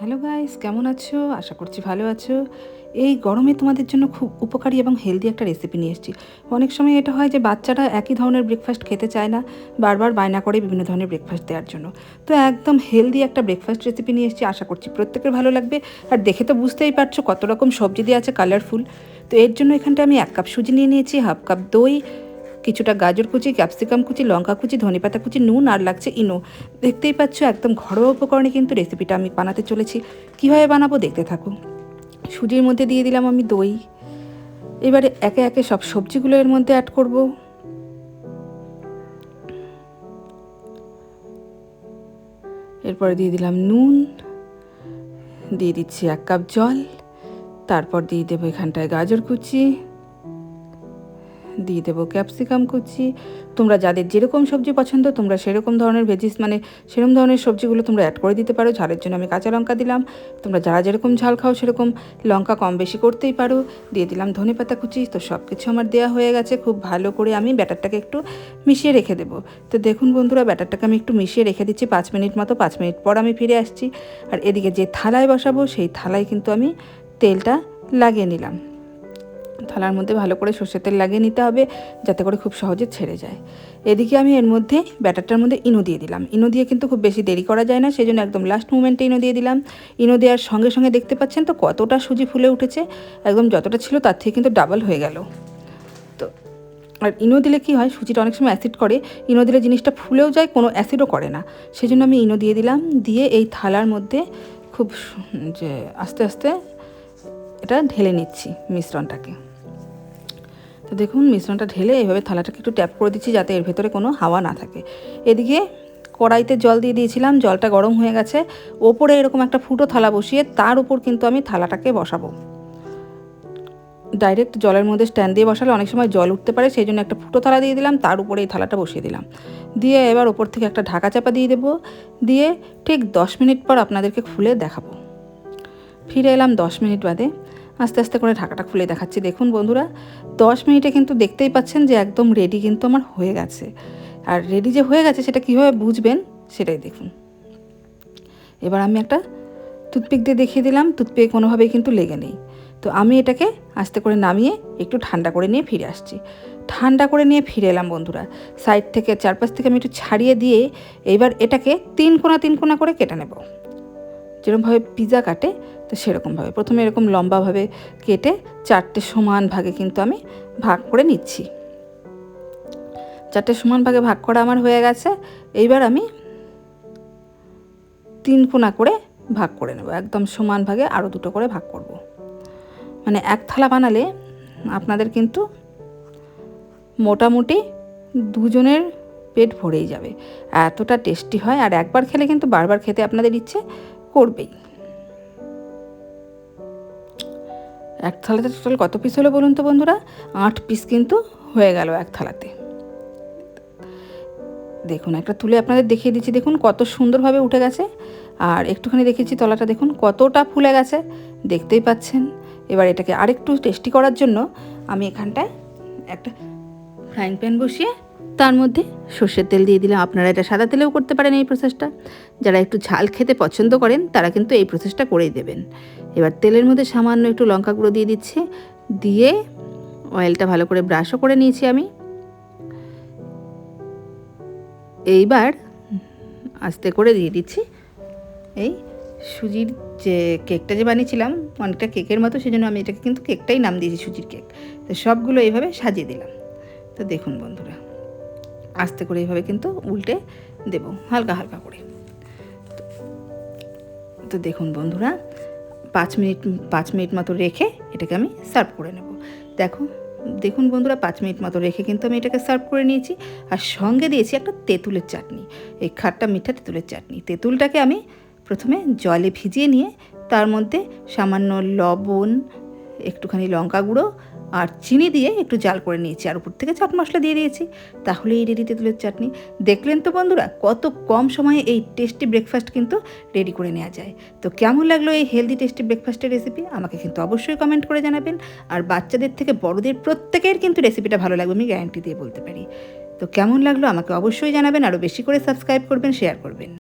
Hello guys কেমন আছো? আশা করছি ভালো আছো। এই গরমে তোমাদের জন্য খুব উপকারী এবং হেলদি একটা রেসিপি নিয়ে এসেছি। অনেক সময় এটা হয় যে বাচ্চারা একই ধরনের ব্রেকফাস্ট খেতে চায় না, বারবার বায়না করে বিভিন্ন ধরনের ব্রেকফাস্ট দেওয়ার জন্য। তো একদম হেলদি একটা ব্রেকফাস্ট রেসিপি নিয়ে এসেছি, আশা করছি প্রত্যেকের ভালো লাগবে। আর দেখে তো বুঝতেই পারছ কত রকম সবজি দিয়ে আছে কালারফুল তো এর জন্য এখানটা আমি এক কাপ সুজি নিয়ে নিয়েছি হাফ কাপ দই কিছুটা গাজর কুচি ক্যাপসিকাম কুচি, লঙ্কা কুচি, ধনেপাতা কুচি, নুন আর লাগছে ইনো। দেখতেই পাচ্ছ একদম ঘরোয়া উপকরণে কিন্তু রেসিপিটা আমি বানাতে চলেছি। কীভাবে বানাবো দেখতে থাকো। সুজির মধ্যে দিয়ে দিলাম আমি দই। এবারে একে একে সব সবজিগুলো এর মধ্যে অ্যাড করব। এরপরে দিয়ে দিলাম নুন। দিয়ে দিচ্ছি এক কাপ জল। তারপর দিয়ে দেবো এখানটায় গাজর কুচি। দিয়ে দেবো ক্যাপসিকাম কুচি। তোমরা যাদের যেরকম সবজি পছন্দ, তোমরা সেরকম ধরনের ভেজিস মানে সেরকম ধরনের সবজিগুলো তোমরা অ্যাড করে দিতে পারো। ঝালের জন্য আমি কাঁচা লঙ্কা দিলাম। তোমরা যারা যেরকম ঝাল খাও সেরকম লঙ্কা কম বেশি করতেই পারো। দিয়ে দিলাম ধনে পাতা কুচি। তো সব কিছু আমার দেওয়া হয়ে গেছে। খুব ভালো করে আমি ব্যাটারটাকে একটু মিশিয়ে রেখে দেবো। তো দেখুন বন্ধুরা, ব্যাটারটাকে আমি একটু মিশিয়ে রেখে দিচ্ছি পাঁচ মিনিট মতো। পাঁচ মিনিট পর আমি ফিরে আসছি। আর এদিকে যে থালায় বসাবো, সেই থালায় কিন্তু আমি তেলটা লাগিয়ে নিলাম। থালার মধ্যে ভালো করে সর্ষের তেল লাগিয়ে নিতে হবে, যাতে করে খুব সহজে ছেড়ে যায়। এদিকে আমি এর মধ্যে ব্যাটারটার মধ্যে ইনো দিয়ে দিলাম। ইনো দিয়ে কিন্তু খুব বেশি দেরি করা যায় না সেই জন্য একদম লাস্ট মুমেন্টে ইনো দিয়ে দিলাম। ইনো দেওয়ার সঙ্গে সঙ্গে দেখতে পাচ্ছেন তো কতটা সুজি ফুলে উঠেছে, একদম যতটা ছিল তার থেকে কিন্তু ডাবল হয়ে গেল। তো, আর ইনো দিলে কি হয়, সুজিটা অনেক সময় অ্যাসিড করে, ইনো দিলে জিনিসটা ফুলেও যায়, কোনো অ্যাসিডও করে না। সেই জন্য আমি ইনো দিয়ে দিলাম, দিয়ে এই থালার মধ্যে খুব যে আস্তে আস্তে এটা ঢেলে নিচ্ছি মিশ্রণটাকে। তো দেখুন, মিশ্রণটা ঢেলে এভাবে থালাটাকে একটু ট্যাপ করে দিচ্ছি যাতে এর ভেতরে কোনো হাওয়া না থাকে। এদিকে কড়াইতে জল দিয়ে দিয়েছিলাম, জলটা গরম হয়ে গেছে। ওপরে এরকম একটা ফুটো থালা বসিয়ে তার উপর কিন্তু আমি থালাটাকে বসাবো। ডাইরেক্ট জলের মধ্যে স্ট্যান্ড দিয়ে বসালে অনেক সময় জল উঠতে পারে, সেই জন্য একটা ফুটো থালা দিয়ে দিলাম, তার উপরে এই থালাটা বসিয়ে দিলাম। দিয়ে এবার ওপর থেকে একটা ঢাকা চাপা দিয়ে দেবো। দিয়ে ঠিক দশ মিনিট পর আপনাদেরকে খুলে দেখাবো। ফিরে এলাম দশ মিনিট বাদে। আস্তে আস্তে করে ঢাকাটা খুলে দেখাচ্ছি। দেখুন বন্ধুরা, দশ মিনিটে কিন্তু দেখতেই পাচ্ছেন যে একদম রেডি কিন্তু আমার হয়ে গেছে। আর রেডি যে হয়ে গেছে সেটা কীভাবে বুঝবেন সেটাই দেখুন। এবার আমি একটা টুথপিক দিয়ে দেখিয়ে দিলাম। টুথপিক কোনোভাবেই কিন্তু লেগে নেই। তো আমি এটাকে আস্তে করে নামিয়ে একটু ঠান্ডা করে নিয়ে ফিরে আসছি। ঠান্ডা করে নিয়ে ফিরে এলাম বন্ধুরা। সাইড থেকে চারপাশ থেকে আমি একটু ছাড়িয়ে দিয়ে এবার এটাকে তিন কোনা তিন কোনা করে কেটে নেব। যেরকমভাবে পিৎজা কাটে, তো সেরকমভাবে। প্রথমে এরকম লম্বাভাবে কেটে চারটে সমান ভাগে কিন্তু আমি ভাগ করে নিচ্ছি। চারটে সমান ভাগে ভাগ করা আমার হয়ে গেছে। এইবার আমি তিন কোনা করে ভাগ করে নেব। একদম সমান ভাগে আরও দুটো করে ভাগ করব। মানে এক থালা বানালে আপনাদের কিন্তু মোটামুটি দুজনের পেট ভরেই যাবে। এতটা টেস্টি হয়, আর একবার খেলে কিন্তু বারবার খেতে আপনাদের ইচ্ছে। করবেই। এক থালাতে টোটাল কত পিস হলো বলুন তো বন্ধুরা? আট পিস কিন্তু হয়ে গেল এক থালাতে। দেখুন, একটা তুলে আপনাদের দেখিয়ে দিচ্ছি। দেখুন, কত সুন্দরভাবে উঠে গেছে। আর একটুখানি দেখেছি তলাটা। দেখুন, কতটা ফুলে গেছে। দেখতেই পাচ্ছেন। এবার এটাকে আরেকটু টেস্টি করার জন্য আমি এখানটায় একটা ফ্রাইং প্যান বসিয়ে তার মধ্যে সর্ষের তেল দিয়ে দিলাম। আপনারা এটা সাদা তেলেও করতে পারেন এই প্রসেসটা যারা একটু ঝাল খেতে পছন্দ করেন, তারা কিন্তু এই প্রসেসটা করেই দেবেন। এবার তেলের মধ্যে সামান্য একটু লঙ্কা গুঁড়ো দিয়ে দিচ্ছি। দিয়ে অয়েলটা ভালো করে ব্রাশও করে নিয়েছি আমি। এইবার আস্তে করে দিয়ে দিচ্ছি। এই সুজির যে কেকটা যে বানিয়েছিলাম, অনেকটা কেকের মতো, সেজন্য আমি এটাকে কিন্তু কেকটাই নাম দিয়েছি সুজির কেক তো সবগুলো এইভাবে সাজিয়ে দিলাম। তো দেখুন বন্ধুরা। আস্তে করে এইভাবে কিন্তু উল্টে দেব, হালকা হালকা করে। তো দেখুন বন্ধুরা, পাঁচ মিনিট পাঁচ মিনিট মতো রেখে এটাকে আমি সার্ভ করে নেব। দেখো, দেখুন বন্ধুরা, পাঁচ মিনিট মতো রেখে কিন্তু আমি এটাকে সার্ভ করে নিয়েছি। আর সঙ্গে দিয়েছি একটা তেঁতুলের চাটনি, এই খাট্টা মিঠা তেঁতুলের চাটনি। তেঁতুলটাকে আমি প্রথমে জলে ভিজিয়ে নিয়ে তার মধ্যে সামান্য লবণ, একটুখানি লঙ্কা গুঁড়ো আর চিনি দিয়ে একটু জাল করে নিয়েছি আর উপর থেকে চাট মশলা দিয়ে দিয়েছি। তাহলে এই রেডি তেঁতুলের চাটনি। দেখলেন তো বন্ধুরা, কত কম সময়ে এই টেস্টি ব্রেকফাস্ট কিন্তু রেডি করে নেওয়া যায়। তো কেমন লাগল এই হেলদি টেস্টি ব্রেকফাস্টের রেসিপি আমাকে কিন্তু অবশ্যই কমেন্ট করে জানাবেন। আর বাচ্চাদের থেকে বড়দের প্রত্যেকের কিন্তু রেসিপিটা ভালো লাগবে, আমি গ্যারান্টি দিয়ে বলতে পারি। তো কেমন লাগল আমাকে অবশ্যই জানাবেন, আরও বেশি করে সাবস্ক্রাইব করবেন শেয়ার করবেন।